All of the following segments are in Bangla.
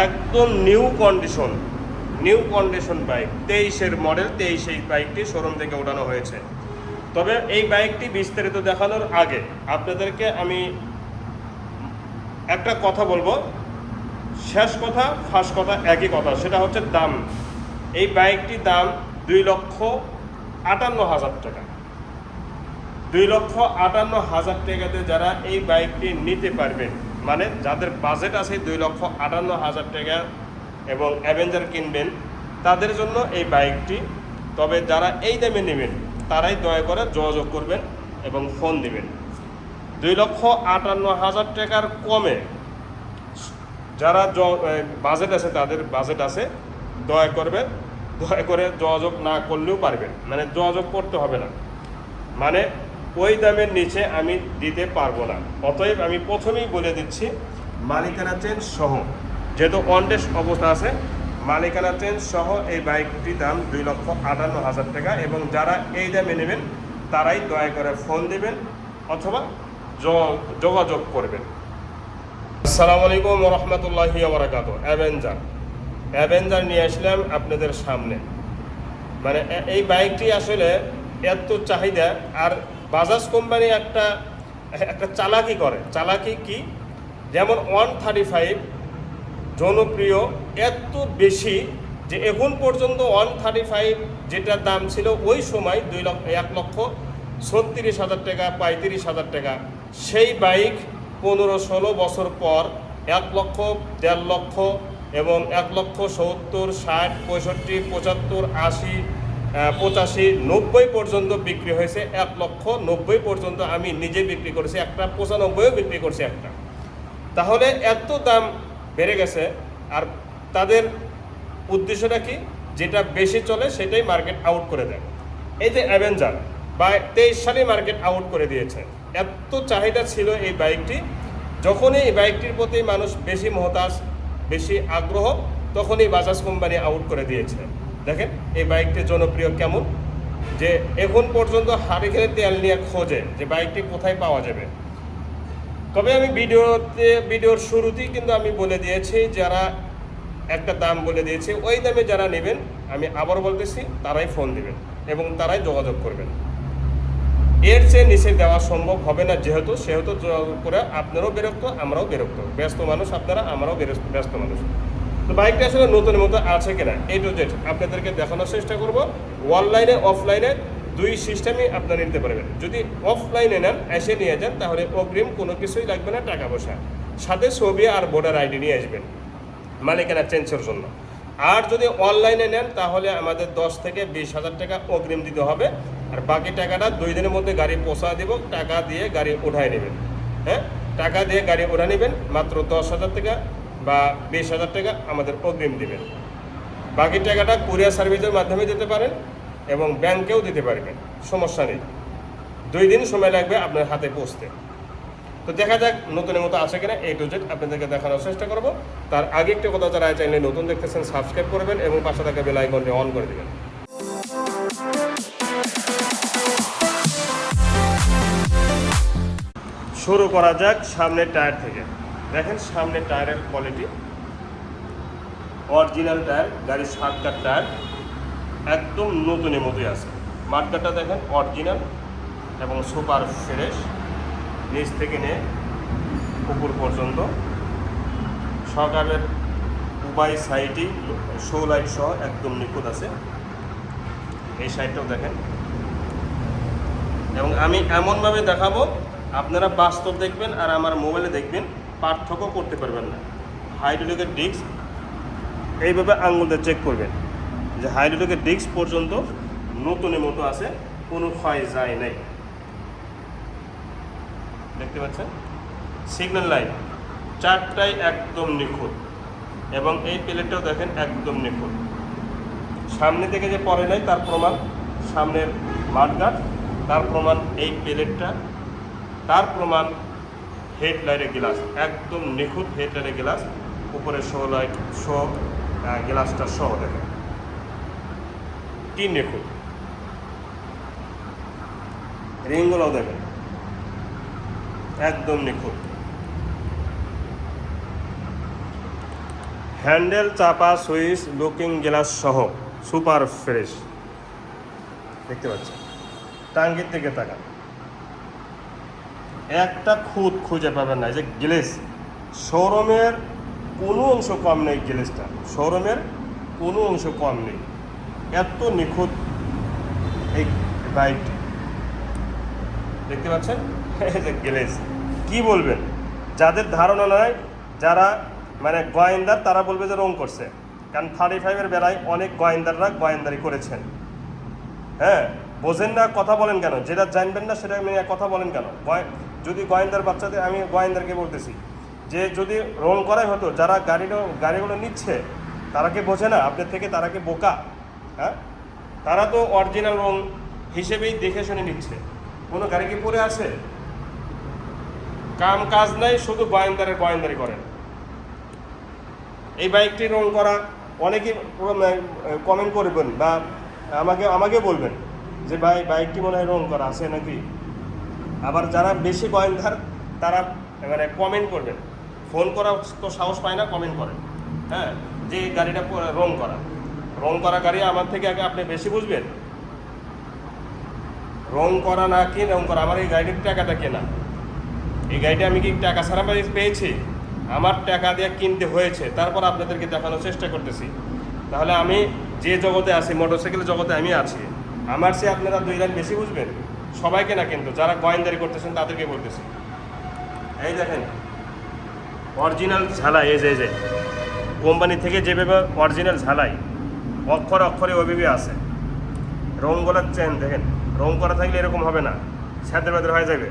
একদম new condition new condition bike তেইশের মডেল তেইশ এই বাইকটি শোরুম থেকে ওঠানো হয়েছে। তবে এই বাইকটি বিস্তারিত দেখানোর আগে আপনাদেরকে আমি একটা কথা বলব। শেষ কথা ফার্স্ট কথা, একই কথা, সেটা হচ্ছে দাম। এই বাইকটির দাম দুই লক্ষ আটান্ন হাজার টাকা। দুই লক্ষ আটান্ন হাজার টাকাতে যারা এই বাইকটি নিতে পারবেন মানে যাদের বাজেট আছে দুই লক্ষ আটান্ন হাজার টাকা এবং অ্যাভেঞ্জার কিনবেন, তাদের জন্য এই বাইকটি তবে যারা এই দামে নেবেন, তারাই দয়া করে যোগাযোগ করবেন এবং ফোন দিবেন। দুই লক্ষ আটান্ন হাজার টাকার কমে যারা বাজেট আছে, তাদের বাজেট আছে, দয়া করবেন দয়া করে যোগাযোগ না করলেও পারবেন। মানে যোগাযোগ করতে হবে না। মানে ওই দামের নিচে আমি দিতে পারব না। অতএব আমি প্রথমেই বলে দিচ্ছি, মালিকানা চেঞ্জ সহ, যেহেতু অনডেস অবস্থা আছে, মালিকানা চেঞ্জ সহ এই বাইকটির দাম দুই লক্ষ আটান্ন হাজার টাকা এবং যারা এই দামে নেবেন, তারাই দয়া করে ফোন দেবেন অথবা যোগাযোগ করবেন। আসসালামু আলাইকুম রহমতুল্লাহি আবরাকাত অ্যাভেঞ্জার অ্যাভেঞ্জার নিয়ে আসলাম আপনাদের সামনে। মানে এই বাইকটি আসলে এত চাহিদা আর বাজাজ কোম্পানি একটা একটা চালাকি করে। চালাকি কি? যেমন ওয়ান থার্টি ফাইভ জনপ্রিয়, এত বেশি যে এখন পর্যন্ত ওয়ান থার্টি ফাইভ যেটার দাম ছিল ওই সময় দুই লক্ষ, এক লক্ষ ছত্রিশ হাজার টাকা, পঁয়ত্রিশ হাজার টাকা। সেই বাইক পনেরো ষোলো বছর পর এক লক্ষ, দেড় লক্ষ এবং এক লক্ষ সত্তর, ষাট, পঁয়ষট্টি, পঁচাত্তর, আশি পঁচাশি নব্বই পর্যন্ত বিক্রি হয়েছে, এক লক্ষ নব্বই পর্যন্ত আমি নিজে বিক্রি করেছি, একটা পঁচানব্বইও বিক্রি করছি একটা। তাহলে এত দাম বেড়ে গেছে, আর তাদের উদ্দেশ্যটা কি? যেটা বেশি চলে সেটাই মার্কেট আউট করে দেয়। এই যে অ্যাভেঞ্জার বা তেইশ সালে মার্কেট আউট করে দিয়েছে। এত চাহিদা ছিল এই বাইকটি যখনই এই বাইকটির প্রতি মানুষ বেশি মহতাজ, বেশি আগ্রহ, তখনই বাজাজ কোম্পানি আউট করে দিয়েছে। দেখেন, এই বাইকটি জনপ্রিয় কেমন? যে এখন পর্যন্ত খেলে তেল নিয়ে খোঁজে যে বাইকটি কোথায় পাওয়া যাবে। তবে আমি ভিডিওতে, ভিডিওর শুরুতেই কিন্তু আমি বলে দিয়েছি, যারা একটা দাম বলে দিয়েছি, ওই দামে যারা নেবেন, আমি আবার বলতেছি, তারাই ফোন দিবেন এবং তারাই যোগাযোগ করবেন। এর চেয়ে নিচে দেওয়া সম্ভব হবে না, যেহেতু, সেহেতু যোগাযোগ করে আপনারাও বিরক্ত, আমরাও বিরক্ত। ব্যস্ত মানুষ আপনারা, আমরাও ব্যস্ত মানুষ। তো বাইকটা আসলে নতুন মতো আছে কিনা? এই টু জেড আপনাদেরকে দেখানোর চেষ্টা করব। অনলাইনে অফলাইনে দুই সিস্টেমই আপনারা নিতে পারবেন। যদি অফলাইনে নেন, এসে নিয়ে যান, তাহলে অগ্রিম কোনো কিছুই লাগবে না টাকা পয়সা। সাথে ছবি আর ভোটার আইডি নিয়ে আসবেন, মালিকানা চেঞ্জের জন্য। আর যদি অনলাইনে নেন, তাহলে আমাদের দশ থেকে বিশ হাজার টাকা অগ্রিম দিতে হবে। আর বাকি টাকাটা দুই দিনের মধ্যে গাড়ি পৌঁছা দেব, টাকা দিয়ে গাড়ি উঠায় নেবেন। হ্যাঁ? টাকা দিয়ে গাড়ি উঠা নেবেন, মাত্র দশ হাজার টাকা বা বিশ হাজার টাকা আমাদের অগ্রিম দিবেন। বাকি টাকাটা কুরিয়ার সার্ভিসের মাধ্যমে দিতে পারেন এবং ব্যাংকেও দিতে পারবেন, সমস্যা নেই। দুই দিন সময় লাগবে আপনার হাতে পৌঁছতে। তো দেখা যাক নতুনের মতো আছে কিনা এই টু জেড আপনাদেরকে দেখানোর চেষ্টা করব। তার আগে একটা কথা যারা চাইলে নতুন দেখতেছেন সাবস্ক্রাইব করবেন এবং পাশে থাকা বেল আইকনটি অন করে দেবেন। শুরু করা যাক সামনের টায়ার থেকে। দেখেন সামনের টায়ারের কোয়ালিটি অরিজিনাল টায়ার গাড়ির সাতকার টায়ার একদম নতুনের মতোই আছে। মার্কারটা দেখেন অরিজিনাল এবং সুপার ফ্রেশ নিচ থেকে নিয়ে উপর পর্যন্ত। সকালের উভয় সাইডই শো লাইট সহ একদম নিখুঁত আছে। এই সাইডটাও দেখেন। এবং আমি এমনভাবে দেখাবো, আপনারা বাস্তব দেখবেন আর আমার মোবাইলে দেখবেন। পার্থক্য করতে পারবেন না। হাইড্রোলিকের ডিস্ক এইভাবে আঙুলটা চেক করবেন যে হাইড্রোলিকের ডিস্ক পর্যন্ত নতুনের মতো আছে, কোনো ক্ষয় যায় নাই। দেখতে পাচ্ছেন? সিগন্যাল লাইন চারটাই একদম নিখুঁত এবং এই প্লেটটাও দেখেন একদম নিখুঁত। সামনে থেকে যে পরে নাই, তার প্রমাণ সামনের মাঠঘাট, তার প্রমাণ এই প্লেটটা তার প্রমাণ হেডলাইটের গ্লাস, একদম নিখুঁত হেডলাইটের গ্লাস, উপরে শো লাইট শো গ্লাসটা সহ দেখেন। কি নিখুঁত? রিংগুলোও দেখেন। একদম নিখুঁত। হ্যান্ডেল, চাপা, সুইচ, লুকিং গ্লাস সহ সুপার ফ্রেশ। দেখতে পাচ্ছেন? টাঙ্গির দিকে তাকান। একটা খুঁত খুঁজে পাবেন না যে গ্লেস। শোরুমের কোনো অংশ কম নেই গ্লেসটা। শোরুমের কোনো অংশ কম নেই। এত নিখুঁত এই বাইকটি দেখতে পাচ্ছেন? গ্লেস। কি বলবেন? যাদের ধারণা নয় যারা মানে গোয়েন্দার, তারা বলবে যে রং করছে। কারণ থার্টি ফাইভের বেলায় অনেক গোয়েন্দাররা গোয়েন্দারি করেছেন। হ্যাঁ? বোঝেন না, কথা বলেন কেন? যেটা জানবেন না, সেটা কথা বলেন কেন? যদি গোয়েন্দার বাচ্চাদের, আমি গোয়েন্দারকে বলতেছি, যে যদি রং করাই হতো, যারা গাড়িটা গাড়িগুলো নিচ্ছে, তারা কি বোঝে না? আপনার থেকে তারা কি বোকা? হ্যাঁ? তারা তো অরিজিনাল রং হিসেবেই দেখে শুনে নিচ্ছে। কোনো গাড়ি কি পরে আছে? কাম কাজ নাই, শুধু গোয়েন্দারের গোয়েন্দারি করেন। এই বাইকটি রং করা, অনেকে কমেন্ট করবেন বা আমাকে আমাকে বলবেন যে ভাই, বাইকটি মনে হয় রং করা আছে নাকি? আবার যারা বেশি গোয়েন্দার তারা মানে কমেন্ট করবেন ফোন করা তো সাহস পায় না কমেন্ট করেন হ্যাঁ? যে গাড়িটা রং করা। রং করা গাড়ি আমার থেকে আগে আপনি বেশি বুঝবেন। রং করা না কি রং করা। আমার এই গাড়ির টাকাটা কেনা। এই গাড়িটা আমি কি টাকা ছাড়া পেয়েছি? আমার টাকা দিয়ে কিনতে হয়েছে। তারপর আপনাদেরকে দেখানোর চেষ্টা করতেছি। তাহলে আমি যে জগতে আছি মোটরসাইকেল জগতে আমি আছি। আমার চেয়ে আপনারা দুই লাইন বেশি বুঝবেন। সবাইকে না কিন্তু, যারা গোয়েন্দারি করতেছেন তাদেরকে বলতেছি। এই দেখেন অরিজিনাল ঝালাই, এই যে এই যে, কোম্পানি থেকে যেভাবে অরিজিনাল ঝালাই, অক্ষরে অক্ষরে ওইভাবে আছে। রং করার চেন দেখেন, রং করা থাকলে এরকম হবে না স্যাঁদের বেদের হয়ে যাবে।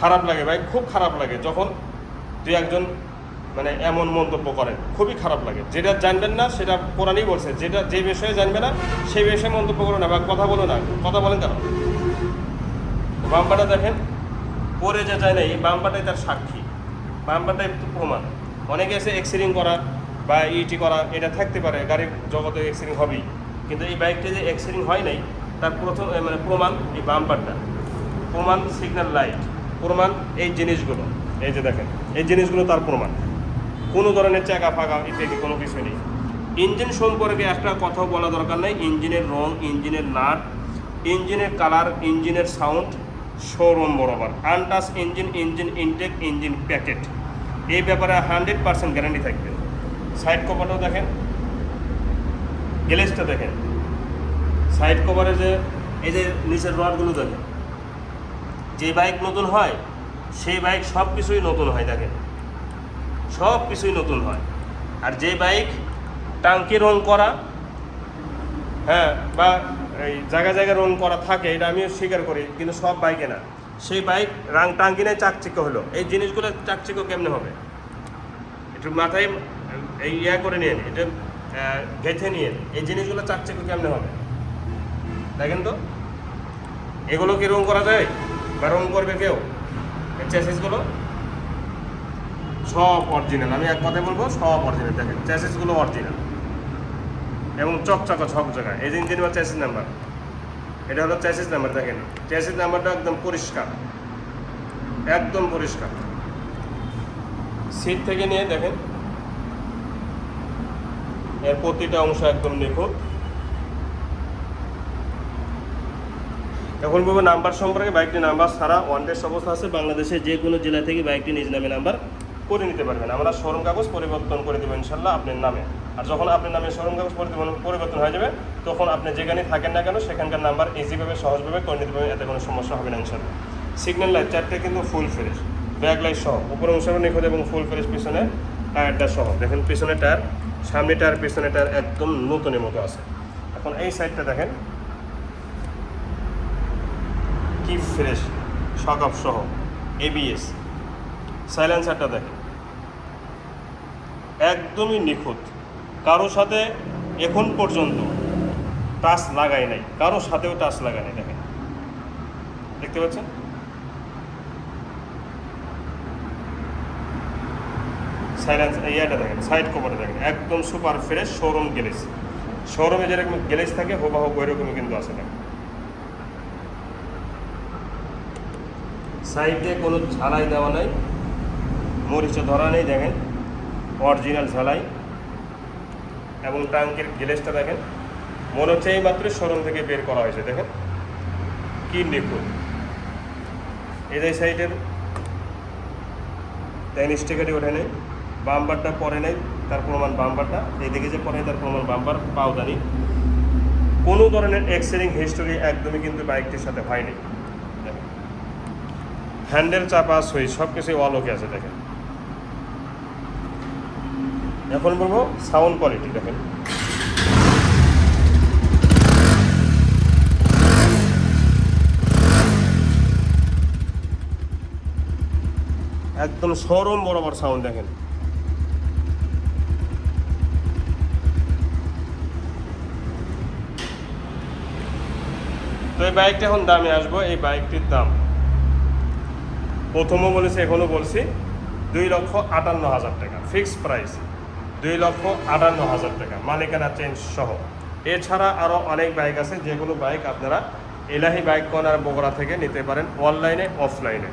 খারাপ লাগে ভাই, খুব খারাপ লাগে, যখন দুই একজন মানে এমন মন্তব্য করেন। খুবই খারাপ লাগে। যেটা জানবেন না, সেটা কোরআনই বলছে। যেটা, যে বিষয়ে জানবে না সেই বিষয়ে মন্তব্য করো না বা কথা বলো না। কথা বলেন কেন? বাম্পাটা দেখেন পরে যে যায় না, এই বাম্পাটাই তার সাক্ষী। বাম্পাটাই প্রমাণ। অনেকে এসে এক্সিডিং করা বা ইটি করা, এটা থাকতে পারে, গাড়ির জগতে এক্সিডিং হবেই। কিন্তু এই বাইকটা যে এক্সিডিং হয় নাই, তার প্রথম মানে প্রমাণ এই বাম্পারটা প্রমাণ সিগন্যাল লাইট প্রমাণ এই জিনিসগুলো। এই যে দেখেন, এই জিনিসগুলো তার প্রমাণ। কোনো ধরনের চাকা ফাঁকা ইত্যাদি কোনো কিছু নেই। ইঞ্জিন সম্পর্কে একটা কথা বলা দরকার নেই। ইঞ্জিনের রং, ইঞ্জিনের নাট, ইঞ্জিনের কালার, ইঞ্জিনের সাউন্ড, শোরুম বরাবর। Untouched engine engine intake, engine packet. এই ব্যাপারে হান্ড্রেড পার্সেন্ট গ্যারান্টি থাকবে। সাইড কভারটাও দেখেন। গ্লেসটা দেখেন। সাইড কভারে যে, এই যে নিচের রডগুলো দেখেন। যে বাইক নতুন হয়, সেই বাইক সব কিছুই নতুন হয়, দেখেন। সব কিছুই নতুন হয়। আর যে বাইক টাঙ্কি রং করা হ্যাঁ বা এই জায়গা জায়গায় রং করা থাকে, এটা আমিও স্বীকার করি, কিন্তু সব বাইকে না। সেই বাইক রাং টাঙ্কি নেই, চাকচিক্য হলো। এই জিনিসগুলো চাকচিক্য কেমনে হবে? একটু মাথায় এই ইয়া করে নিয়ে এটা গেঁথে নিয়ে এই জিনিসগুলো চাকচিক্য কেমনে হবে? দেখেন তো, এগুলো কি রং করা যায়? বা রং করবে কেউ? এই চ্যাসিসগুলো সব অরিজিনাল আমি এক কথায় বলব, সব অরিজিনাল দেখেন চ্যাসিসগুলো অরিজিনাল এবং চকচকা, ঝকঝকা। এই ইঞ্জিন বা চ্যাসিস নাম্বার এটা হলো চ্যাসিস নাম্বার দেখেন। চ্যাসিস নাম্বারটা একদম পরিষ্কার। একদম পরিষ্কার। সিট থেকে নিয়ে দেখেন। এর প্রতিটা অংশ একদম নিখুঁত। এখন বলব নাম্বার সম্পর্কে। বাইকটি নাম্বার ছাড়া ওয়ান ডেস অবস্থা আছে। বাংলাদেশে যে কোনো জেলা থেকে বাইকটি নিজ নামে নাম্বার করে নিতে পারবেন। আমরা শোরুম কাগজ পরিবর্তন করে দেবো ইনশাল্লাহ আপনার নামে। আর যখন আপনার নামে শোরুম কাগজ পরিবর্তন- হয়ে যাবে, তখন আপনি যেখানে থাকেন না কেন, সেখানকার নাম্বার ইজিভাবে সহজভাবে করে নিতে পারবেন, এতে কোনো সমস্যা হবে না ইনশাল্লাহ সিগন্যাল লাইট চারটে কিন্তু ফুল ফ্রেশ ব্যাক লাইট সহ। উপর অংশ নিখুঁত এবং ফুল ফ্রেশ পিছনে টায়ারটা সহ। দেখেন পিছনে টায়ার সামনে টায়ার পিছনে টায়ার একদম নতুনের মতো আছে। এখন এই সাইডটা দেখেন। কি ফ্রেশ শকআপ সহ। এবিএস সাইলেন্সারটা দেখেন একদমই নিখুঁত। কারও সাথে এখন পর্যন্ত টাচ লাগাই নাই। কারও সাথেও টাচ লাগাই নাই, দেখেন। দেখতে পাচ্ছেন? সাইলেন্স ইয়াটা দেখেন, সাইড কভারটা দেখেন। একদম সুপার ফ্রেশ শোরুম গ্যালেজ শোরুমে যেরকম গ্যালেজ থাকে হুবাহুব ওইরকমই কিন্তু আছে, দেখেন। সাইডে কোনো ঝালাই দেওয়া নাই। মরিচে ধরা নেই, দেখেন। অরিজিনাল ঝালাই। এবং টাঙ্কের গ্লেসটা দেখেন। মনে হচ্ছে এই মাত্র শোরুম থেকে বের করা হয়েছে, দেখেন। কি নিখুঁত। যে সাইডের স্টিকারটি ওঠে নেই, বাম্পারটা পরে নেই, তার প্রমাণ বাম্পারটা। এইদিকে যে পরে তার প্রমাণ বাম্পার পাওদানি কোনো ধরনের এক্সেলিং হিস্টোরি একদমই কিন্তু বাইকটির সাথে হয়নি। হ্যান্ডেল চাপা সুইচ সব কিছুই অলোকে আছে, দেখেন। এখন বলব সাউন্ড কোয়ালিটি দেখেন। একদম সরম বরাবর সাউন্ড দেখেন। তো এই বাইকটা এখন দামে আসব, এই বাইকটির দাম। প্রথমও বলেছি, এখনও বলছি, দুই লক্ষ আটান্ন হাজার টাকা ফিক্সড প্রাইস দুই লক্ষ আটান্ন হাজার টাকা। মালিকানা চেঞ্জ সহ। এছাড়া আরও অনেক বাইক আছে, যেগুলো বাইক আপনারা এলাহি বাইক কর্নার বগুড়া থেকে নিতে পারেন অনলাইনে অফলাইনে